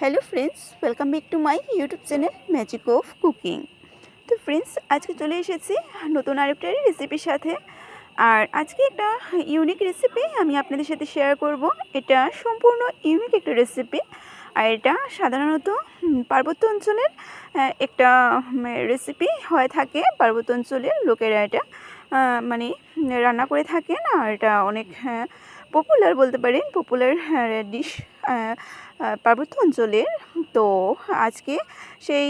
Hello friends welcome back to my YouTube channel magic of cooking তো friends আজকে চলে এসেছি নতুন আরেকটা রেসিপির সাথে। আর আজকে একটা ইউনিক রেসিপি আমি আপনাদের সাথে শেয়ার করব। এটা সম্পূর্ণ ইউনিক একটা রেসিপি আর এটা সাধারণত পার্বত্য অঞ্চলের একটা রেসিপি হয়ে থাকে। পার্বত্য অঞ্চলের লোকেরা এটা মানে রান্না করে থাকেন। আর এটা অনেক পপুলার বলতে পারেন। পপুলার ডিশ পার্বত্য অঞ্চলের। তো আজকে সেই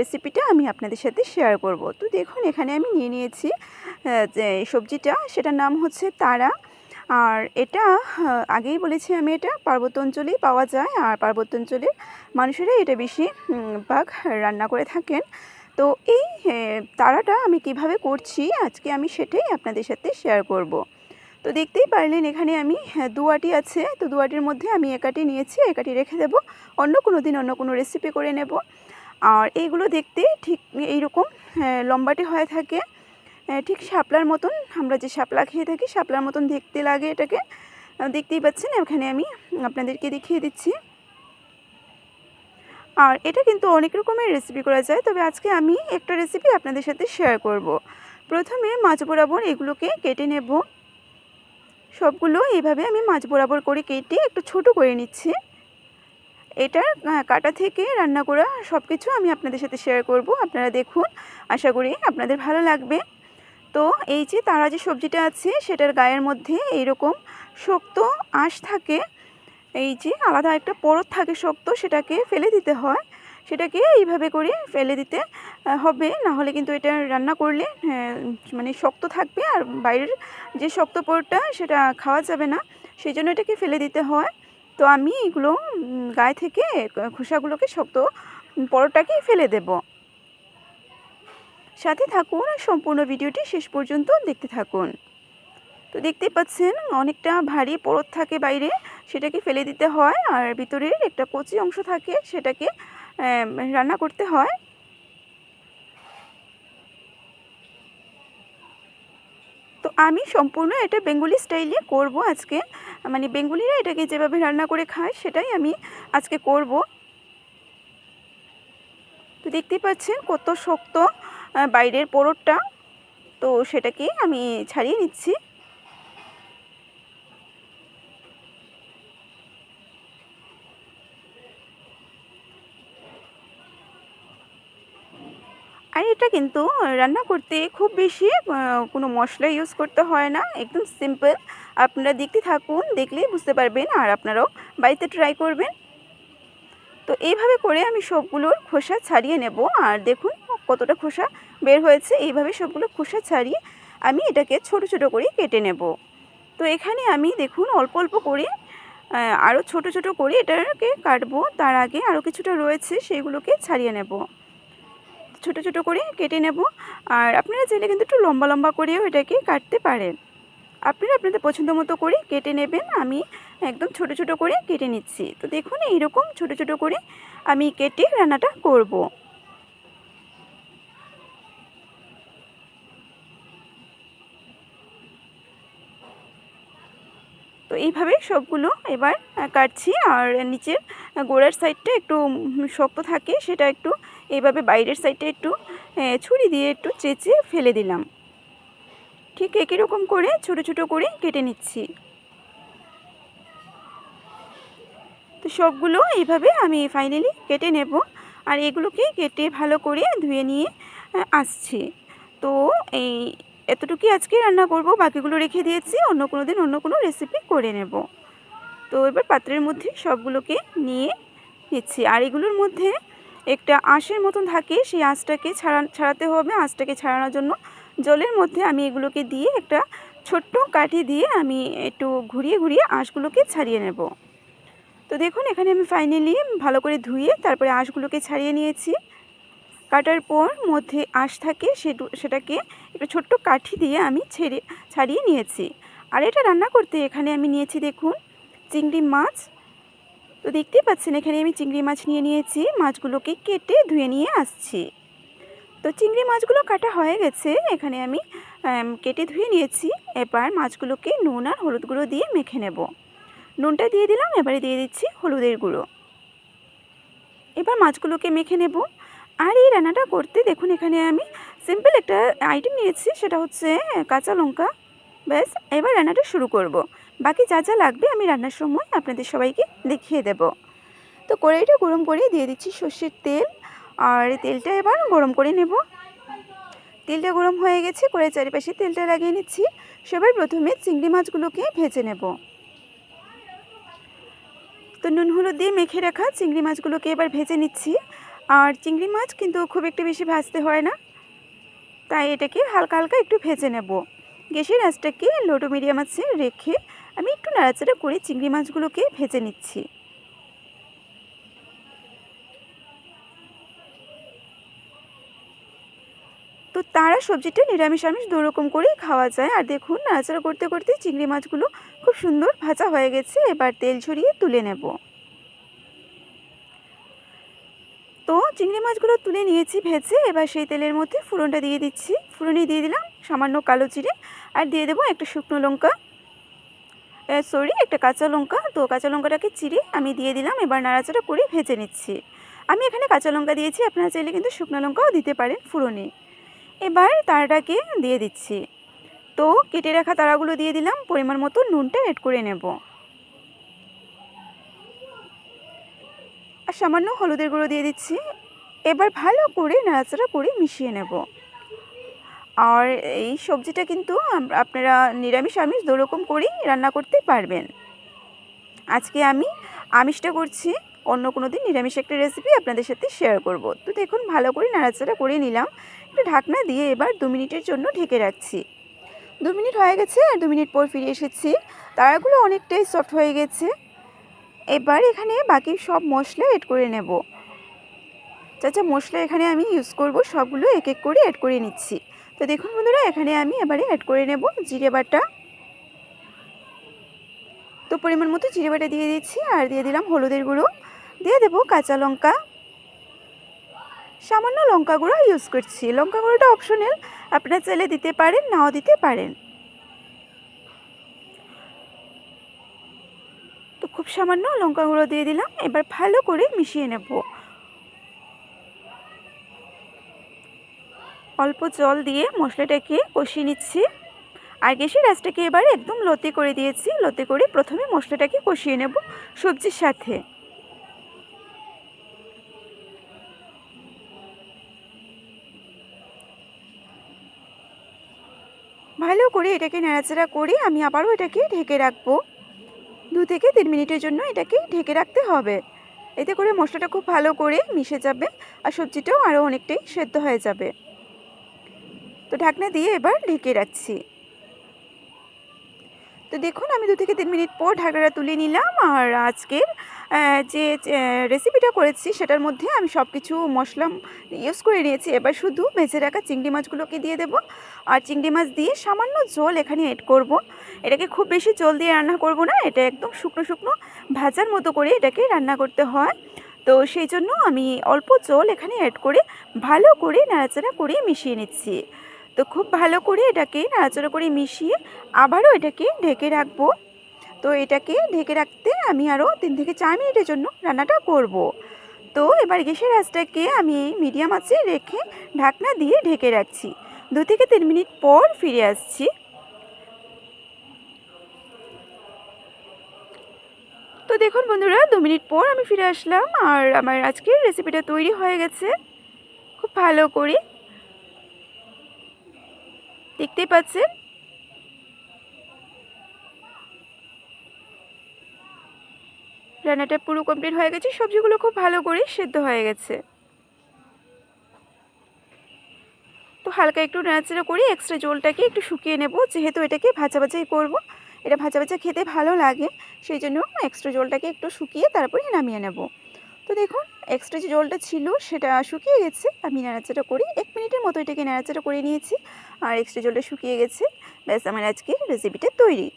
রেসিপিটা আমি আপনাদের সাথে শেয়ার করব। তো দেখুন, এখানে আমি নিয়ে নিয়েছি যে সবজিটা, সেটার নাম হচ্ছে তারা। আর এটা আগেই বলেছি আমি এটা, পার্বত্য অঞ্চলেই পাওয়া যায়। আর পার্বত্য অঞ্চলের মানুষেরা এটা বেশি ভাগ রান্না করে থাকেন। তো এই তারাটা আমি কীভাবে করছি, আজকে আমি সেটাই আপনাদের সাথে শেয়ার করব। তো দেখতেই পারলেন এখানে আমি হ্যাঁ, দুয়াটি আছে। তো দুয়াটির মধ্যে আমি একাটি নিয়েছি একাটি রেখে দেব। অন্য কোনো দিন অন্য কোনো রেসিপি করে নেব। আর এইগুলো দেখতে ঠিক এইরকম হ্যাঁ, লম্বাটে হয়ে থাকে। ঠিক শাপলার মতন আমরা যে শাপলা খেয়ে থাকি শাপলার মতন দেখতে লাগে এটাকে। দেখতেই পাচ্ছেন এখানে আমি আপনাদেরকে দেখিয়ে দিচ্ছি। আর এটা কিন্তু অনেক রকমের রেসিপি করা যায় তবে আজকে আমি একটা রেসিপি আপনাদের সাথে শেয়ার করব। প্রথমে মাছ বরাবর এগুলোকে কেটে নেব। সবগুলো এইভাবে আমি মাছ বরাবর করে কেটে একটু ছোট করে নিচ্ছি। এটার কাটা থেকে রান্না করা সব কিছু আমি আপনাদের সাথে শেয়ার করব। আপনারা দেখুন, আশা করি আপনাদের ভালো লাগবে। তো এই যে তারা যে সবজিটা আছে, সেটার গায়ের মধ্যে এইরকম শক্ত আঁশ থাকে, এই যে আলাদা একটা পরত থাকে শক্ত, সেটাকে ফেলে দিতে হয়। সেটাকে এইভাবে করে ফেলে দিতে হবে না হলে কিন্তু এটা রান্না করলে মানে শক্ত থাকবে আর বাইরের যে শক্ত পরটা, সেটা খাওয়া যাবে না। সেই জন্য এটাকে ফেলে দিতে হয়। তো আমি এগুলো গায়ে থেকে খোসাগুলোকে শক্ত পরোটাকে ফেলে দেব। সাথে থাকুন আর সম্পূর্ণ ভিডিওটি শেষ পর্যন্ত দেখতে থাকুন। তো দেখতেই পাচ্ছেন, অনেকটা ভারী পরত থাকে বাইরে, সেটাকে ফেলে দিতে হয়। আর ভিতরের একটা কচি অংশ থাকে, সেটাকে রান্না করতে হয়। আমি সম্পূর্ণ এটা বেঙ্গলি স্টাইলে করব আজকে। মানে বেঙ্গলিরা এটাকে যেভাবে রান্না করে খায়, সেটাই আমি আজকে করব। তো দেখতেই পাচ্ছেন কত শক্ত বাইরের পরোটটা তো সেটাকে আমি ছাড়িয়ে নিচ্ছি। আর এটা কিন্তু রান্না করতে খুব বেশি কোনো মশলা ইউজ করতে হয় না, একদম সিম্পল আপনারা দেখতে থাকুন, দেখলেই বুঝতে পারবেন আর আপনারাও বাড়িতে ট্রাই করবেন। তো এইভাবে করে আমি সবগুলোর খোসা ছাড়িয়ে নেব, আর দেখুন কতটা খোসা বের হয়েছে। এইভাবে সবগুলো খোসা ছাড়িয়ে আমি এটাকে ছোট ছোট করে কেটে নেব। তো এখানে আমি দেখুন অল্প অল্প করে আরও ছোট ছোট করে এটাকে কাটবো। তার আগে আরও কিছুটা রয়েছে সেগুলোকে ছাড়িয়ে নেব। ছোট ছোট করে কেটে নেব। আর আপনারা চাইলে কিন্তু একটু লম্বা লম্বা করেও এটাকে কাটতে পারেন। আপনারা আপনাদের পছন্দ মতো করে কেটে নেবেন। আমি একদম ছোট ছোট করে কেটে নিচ্ছি। তো দেখুন, এইরকম ছোট ছোট করে আমি কেটে রান্নাটা করব। তো এইভাবে সবগুলো এবার কাটছি। আর নিচের গোড়ার সাইডটা একটু শক্ত থাকে, সেটা একটু এইভাবে বাইরের সাইডটা একটু ছুরি দিয়ে একটু চেঁচে ফেলে দিলাম। ঠিক একই রকম করে ছোট ছোট করে কেটে নিচ্ছি। তো সবগুলো এইভাবে আমি ফাইনালি কেটে নেব। আর এগুলোকে কেটে ভালো করে ধুয়ে নিয়ে আসছি। তো এই এতটুকুই আজকে রান্না করব। বাকিগুলো রেখে দিয়েছি। অন্য কোনো দিন অন্য কোনো রেসিপি করে নেব। তো এবার পাত্রের মধ্যে সবগুলোকে নিয়ে নিচ্ছি। আর এগুলোর মধ্যে একটা আঁশের মতন থাকে, সেই আঁশটাকে ছাড়া ছাড়াতে হবে। আঁশটাকে ছাড়ানোর জন্য জলের মধ্যে আমি এগুলোকে দিয়ে একটা ছোট্ট কাঠি দিয়ে আমি একটু ঘুরিয়ে ঘুরিয়ে আঁশগুলোকে ছাড়িয়ে নেব। তো দেখুন, এখানে আমি ফাইনালি ভালো করে ধুয়ে তারপরে আঁশগুলোকে ছাড়িয়ে নিয়েছি। কাটার পর মধ্যে আঁশ থাকে, সেটু সেটাকে একটা ছোট্ট কাঠি দিয়ে আমি ছেড়ে ছাড়িয়ে নিয়েছি। আর এটা রান্না করতে এখানে আমি নিয়েছি দেখুন, চিংড়ি মাছ তো দেখতেই পাচ্ছেন, এখানে আমি চিংড়ি মাছ নিয়ে নিয়েছি। মাছগুলোকে কেটে ধুয়ে নিয়ে আসছি। তো চিংড়ি মাছগুলো কাটা হয়ে গেছে। এখানে আমি কেটে ধুয়ে নিয়েছি। এবার মাছগুলোকে নুন আর হলুদ গুঁড়ো দিয়ে মেখে নেব। নুনটা দিয়ে দিলাম, এবারে দিয়ে দিচ্ছি হলুদের গুঁড়ো। এবার মাছগুলোকে মেখে নেব। আর এই রান্নাটা করতে দেখুন, এখানে আমি সিম্পল একটা আইটেম নিয়েছি, সেটা হচ্ছে কাঁচা লঙ্কা। ব্যাস, এবার রান্নাটা শুরু করব। বাকি যা যা লাগবে আমি রান্নার সময় আপনাদের সবাইকে দেখিয়ে দেব। তো কড়াইটা গরম করে দিয়ে দিচ্ছি সর্ষের তেল, আর তেলটা এবার গরম করে নেব। তেলটা গরম হয়ে গেছে করে চারিপাশে তেলটা লাগিয়ে নিচ্ছি। সবার প্রথমে চিংড়ি মাছগুলোকে ভেজে নেব। তো নুন, হলুদ দিয়ে মেখে রাখা চিংড়ি মাছগুলোকে এবার ভেজে নিচ্ছি। আর চিংড়ি মাছ কিন্তু খুব একটু বেশি ভাজতে হয় না, তাই এটাকে হালকা হালকা একটু ভেজে নেব। গ্যাসের আঁচটাকে লোটো মিডিয়াম আছে রেখে আমি একটু নাড়াচাড়া করে চিংড়ি মাছগুলোকে ভেজে নিচ্ছি। তো তারা সবজিটা নিরামিষ আমিষ দুরকম করেই খাওয়া যায়। আর দেখুন, নাড়াচাড়া করতে করতে চিংড়ি মাছগুলো খুব সুন্দর ভাজা হয়ে গেছে। এবার তেল ছড়িয়ে তুলে নেব। তো চিংড়ি মাছগুলো তুলে নিয়েছি ভেজে। এবার সেই তেলের মধ্যে ফুরনটা দিয়ে দিচ্ছি। ফুরনে দিয়ে দিলাম সামান্য কালো জিরে। আর দিয়ে দেবো একটা শুকনো লঙ্কা। সরি একটা কাঁচা লঙ্কা। তো কাঁচা লঙ্কাটাকে চিরে আমি দিয়ে দিলাম, এবার নাড়াচাড়া করে ভেজে নিচ্ছি। আমি এখানে কাঁচা লঙ্কা দিয়েছি, আপনারা চাইলে কিন্তু শুকনো লঙ্কাও দিতে পারেন ফুরনে। এবার তারাটাকে দিয়ে দিচ্ছি। তো কেটে রাখা তারাগুলো দিয়ে দিলাম, পরিমাণ মতো নুনটা অ্যাড করে নেব। আর সামান্য হলুদের গুঁড়ো দিয়ে দিচ্ছি। এবার ভালো করে নাড়াচাড়া করে মিশিয়ে নেব। আর এই সবজিটা কিন্তু আপনারা নিরামিষ, আমিষ দুরকম করেই রান্না করতে পারবেন। আজকে আমি আমিষটা করছি, অন্য কোনো দিন নিরামিষ একটা রেসিপি আপনাদের সাথে শেয়ার করব। তো দেখুন, ভালো করে নাড়াচাড়া করে নিলাম। একটু ঢাকনা দিয়ে এবার দু মিনিটের জন্য ঢেকে রাখছি। দু মিনিট হয়ে গেছে আর দু মিনিট পর ফিরে এসেছি। তারাগুলো অনেকটাই সফট হয়ে গেছে। এবার এখানে বাকি সব মশলা এড করে নেব। যা মশলা এখানে আমি ইউজ করব, সবগুলো এক এক করে অ্যাড করে নিচ্ছি। তো দেখুন বন্ধুরা, এখানে আমি এবারে অ্যাড করে নেব জিরে বাটা। তো পরিমাণ মতো জিরে বাটা দিয়ে দিচ্ছি আর দিয়ে দিলাম হলুদের গুঁড়ো। দিয়ে দেবো কাঁচা লঙ্কা। সামান্য লঙ্কা গুঁড়ো ইউজ করছি। লঙ্কা গুঁড়োটা অপশনাল আপনারা চাইলে দিতে পারেন, নাও দিতে পারেন। তো খুব সামান্য লঙ্কা গুঁড়ো দিয়ে দিলাম, এবার ভালো করে মিশিয়ে নেব। অল্প জল দিয়ে মশলাটাকে কষিয়ে নিচ্ছি। আর গ্যাসের রাসটাকে এবার একদম লতি করে দিয়েছি। লতি করে প্রথমে মশলাটাকে কষিয়ে নেব সবজির সাথে। ভালো করে এটাকে নাড়াচাড়া করে আমি আবারও এটাকে ঢেকে রাখব। দু থেকে তিন মিনিটের জন্য এটাকে ঢেকে রাখতে হবে। এতে করে মশলাটা খুব ভালো করে মিশে যাবে আর সবজিটাও আরও অনেকটাই সেদ্ধ হয়ে যাবে। ঢাকনা দিয়ে এবার ঢেকে রাখছি। তো দেখুন, আমি দু থেকে তিন মিনিট পর ঢাকনাটা তুলে নিলাম আর আজকের যে রেসিপিটা করেছি সেটার মধ্যে আমি সব কিছু মশলা ইউজ করে নিয়েছি। এবার শুধু ভেজে রাখা চিংড়ি মাছগুলোকে দিয়ে দেব আর চিংড়ি মাছ দিয়ে সামান্য জল এখানে এড করব। এটাকে খুব বেশি জল দিয়ে রান্না করব না, এটা একদম শুকনো শুকনো ভাজার মতো করে এটাকে রান্না করতে হয়। তো সেই জন্য আমি অল্প জল এখানে অ্যাড করে ভালো করে নাড়াচাড়া করে মিশিয়ে নিচ্ছি। তো খুব ভালো করে এটাকে নাড়াচাড়া করে মিশিয়ে আবারও এটাকে ঢেকে রাখব। তো এটাকে ঢেকে রাখতে আমি আরও তিন থেকে চার মিনিটের জন্য রান্নাটা করব। তো এবার গ্যাসের আঁচটাকে আমি মিডিয়াম আঁচে রেখে ঢাকনা দিয়ে ঢেকে রাখছি। দু থেকে তিন মিনিট পর ফিরে আসছি। তো দেখুন বন্ধুরা, দু মিনিট পর আমি ফিরে আসলাম আর আমার আজকের রেসিপিটা তৈরি হয়ে গেছে। খুব ভালো করে। দেখতেই পাচ্ছেন? রান্নাটা পুরো কমপ্লিট হয়ে গেছে, সবজিগুলো খুব ভালো করে সেদ্ধ হয়ে গেছে। তো হালকা একটু নাড়াচাড়া করে এক্সট্রা জলটাকে একটু শুকিয়ে নেব, যেহেতু এটাকে ভাজা ভাজাই করব। এটা ভাজা ভাজা খেতে ভালো লাগে, সেই জন্য এক্সট্রা জলটাকে একটু শুকিয়ে তারপরে নামিয়ে নেব। তো দেখুন এক্সট্রা যে জলটা ছিল সেটা শুকিয়ে গেছে, আমি নাড়াচাড়া করি এক মিনিটের মতো এটাকে নাড়াচাড়া করে নিয়েছি। আর এক্সট্রা জলটা শুকিয়ে গেছে। ব্যাস, আমার আজকে রেসিপিটা তৈরি।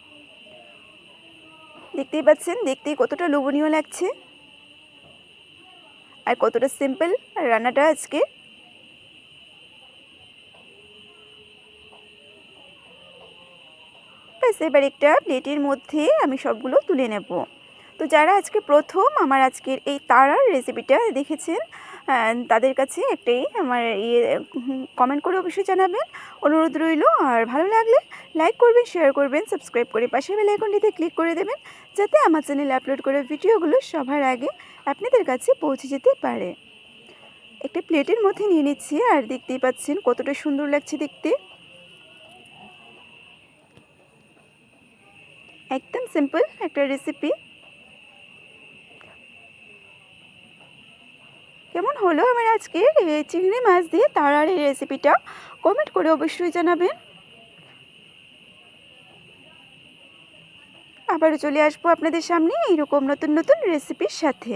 দেখতেই পাচ্ছেন, দেখতেই কতটা লোভনীয় লাগছে। আর কতটা সিম্পল আর রান্নাটা আজকে। ব্যাস, এবার একটা প্লেটের মধ্যে আমি সবগুলো তুলে নেব। তো যারা আজকে প্রথম, আমার আজকের এই তারার রেসিপিটা দেখেছেন তাদের কাছে একটাই আমার ইয়ে কমেন্ট করে অবশ্যই জানাবেন। অনুরোধ রইল, আর ভালো লাগলে লাইক করবেন শেয়ার করবেন সাবস্ক্রাইব করে পাশের বেল আইকনটিতে ক্লিক করে দেবেন, যাতে আমার চ্যানেলে আপলোড করা ভিডিওগুলো সবার আগে আপনাদের কাছে পৌঁছে যেতে পারে। একটা প্লেটের মধ্যে নিয়ে নিচ্ছি, আর দেখতেই পাচ্ছেন কতটা সুন্দর লাগছে দেখতে। একদম সিম্পল একটা রেসিপি কেমন হলো আমার আজকে এই চিংড়ি মাছ দিয়ে তারার এই রেসিপিটা কমেন্ট করে অবশ্যই জানাবেন। আবারও চলে আসব আপনাদের সামনে এইরকম নতুন নতুন রেসিপির সাথে।